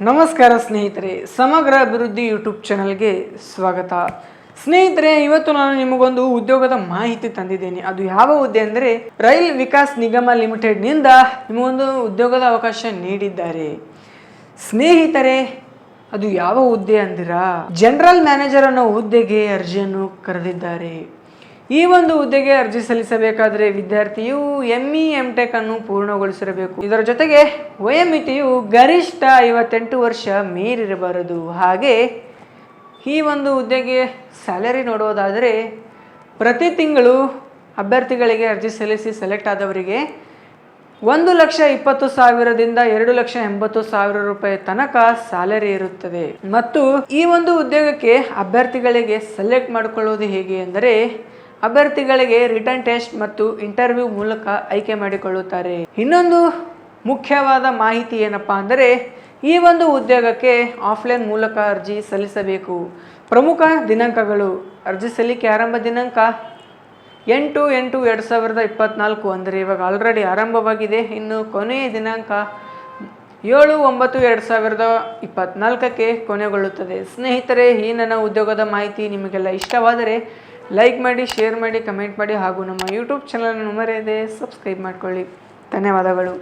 ನಮಸ್ಕಾರ ಸ್ನೇಹಿತರೆ, ಸಮಗ್ರ ಅಭಿವೃದ್ಧಿ ಯೂಟ್ಯೂಬ್ ಚಾನಲ್ಗೆ ಸ್ವಾಗತ. ಸ್ನೇಹಿತರೆ, ಇವತ್ತು ನಾನು ನಿಮಗೊಂದು ಉದ್ಯೋಗದ ಮಾಹಿತಿ ತಂದಿದ್ದೇನೆ. ಅದು ಯಾವ ಹುದ್ದೆ ಅಂದರೆ, ರೈಲ್ ವಿಕಾಸ್ ನಿಗಮ ಲಿಮಿಟೆಡ್ನಿಂದ ನಿಮಗೊಂದು ಉದ್ಯೋಗದ ಅವಕಾಶ ನೀಡಿದ್ದಾರೆ. ಸ್ನೇಹಿತರೆ, ಅದು ಯಾವ ಹುದ್ದೆ ಅಂದಿರಾ? ಜನರಲ್ ಮ್ಯಾನೇಜರ್ ಅನ್ನೋ ಹುದ್ದೆಗೆ ಅರ್ಜಿಯನ್ನು ಕರೆದಿದ್ದಾರೆ. ಈ ಒಂದು ಹುದ್ದೆಗೆ ಅರ್ಜಿ ಸಲ್ಲಿಸಬೇಕಾದರೆ ವಿದ್ಯಾರ್ಥಿಯು ಇ ಎಂ ಟೆಕ್ ಅನ್ನು ಪೂರ್ಣಗೊಳಿಸಿರಬೇಕು. ಇದರ ಜೊತೆಗೆ ವಯೋಮಿತಿಯು ಗರಿಷ್ಠ ಐವತ್ತೆಂಟು ವರ್ಷ ಮೀರಿರಬಾರದು. ಹಾಗೆ ಈ ಒಂದು ಹುದ್ದೆಗೆ ಸ್ಯಾಲರಿ ನೋಡೋದಾದರೆ ಪ್ರತಿ ತಿಂಗಳು ಅಭ್ಯರ್ಥಿಗಳಿಗೆ ಅರ್ಜಿ ಸಲ್ಲಿಸಿ ಸೆಲೆಕ್ಟ್ ಆದವರಿಗೆ ಒಂದು ಲಕ್ಷ ಇಪ್ಪತ್ತು ಸಾವಿರದಿಂದ ಎರಡು ಲಕ್ಷ ಎಂಬತ್ತು ಸಾವಿರ ರೂಪಾಯಿ ತನಕ ಸ್ಯಾಲರಿ ಇರುತ್ತದೆ. ಮತ್ತು ಈ ಒಂದು ಉದ್ಯೋಗಕ್ಕೆ ಅಭ್ಯರ್ಥಿಗಳಿಗೆ ಸೆಲೆಕ್ಟ್ ಮಾಡಿಕೊಳ್ಳುವುದು ಹೇಗೆ ಎಂದರೆ ಅಭ್ಯರ್ಥಿಗಳಿಗೆ ರಿಟರ್ನ್ ಟೆಸ್ಟ್ ಮತ್ತು ಇಂಟರ್ವ್ಯೂ ಮೂಲಕ ಆಯ್ಕೆ ಮಾಡಿಕೊಳ್ಳುತ್ತಾರೆ. ಇನ್ನೊಂದು ಮುಖ್ಯವಾದ ಮಾಹಿತಿ ಏನಪ್ಪ ಅಂದರೆ, ಈ ಒಂದು ಉದ್ಯೋಗಕ್ಕೆ ಆಫ್ಲೈನ್ ಮೂಲಕ ಅರ್ಜಿ ಸಲ್ಲಿಸಬೇಕು. ಪ್ರಮುಖ ದಿನಾಂಕಗಳು. ಅರ್ಜಿ ಸಲ್ಲಿಕೆ ಆರಂಭ ದಿನಾಂಕ ಎಂಟು ಎಂಟು ಎರಡು ಸಾವಿರದ ಇಪ್ಪತ್ತ್ನಾಲ್ಕು ಅಂದರೆ ಇವಾಗ ಆಲ್ರೆಡಿ ಆರಂಭವಾಗಿದೆ. ಇನ್ನು ಕೊನೆಯ ದಿನಾಂಕ ಏಳು ಒಂಬತ್ತು ಎರಡು ಸಾವಿರದ ಇಪ್ಪತ್ನಾಲ್ಕಕ್ಕೆ ಕೊನೆಗೊಳ್ಳುತ್ತದೆ. ಸ್ನೇಹಿತರೆ, ಈ ನನ್ನ ಉದ್ಯೋಗದ ಮಾಹಿತಿ ನಿಮಗೆಲ್ಲ ಇಷ್ಟವಾದರೆ ಲೈಕ್ ಮಾಡಿ ಶೇರ್ ಮಾಡಿ ಕಮೆಂಟ್ ಮಾಡಿ ಹಾಗೂ ನಮ್ಮ ಯೂಟ್ಯೂಬ್ ಚಾನಲನ್ನು ಮರೆಯದೆ ಸಬ್ಸ್ಕ್ರೈಬ್ ಮಾಡಿಕೊಳ್ಳಿ. ಧನ್ಯವಾದಗಳು.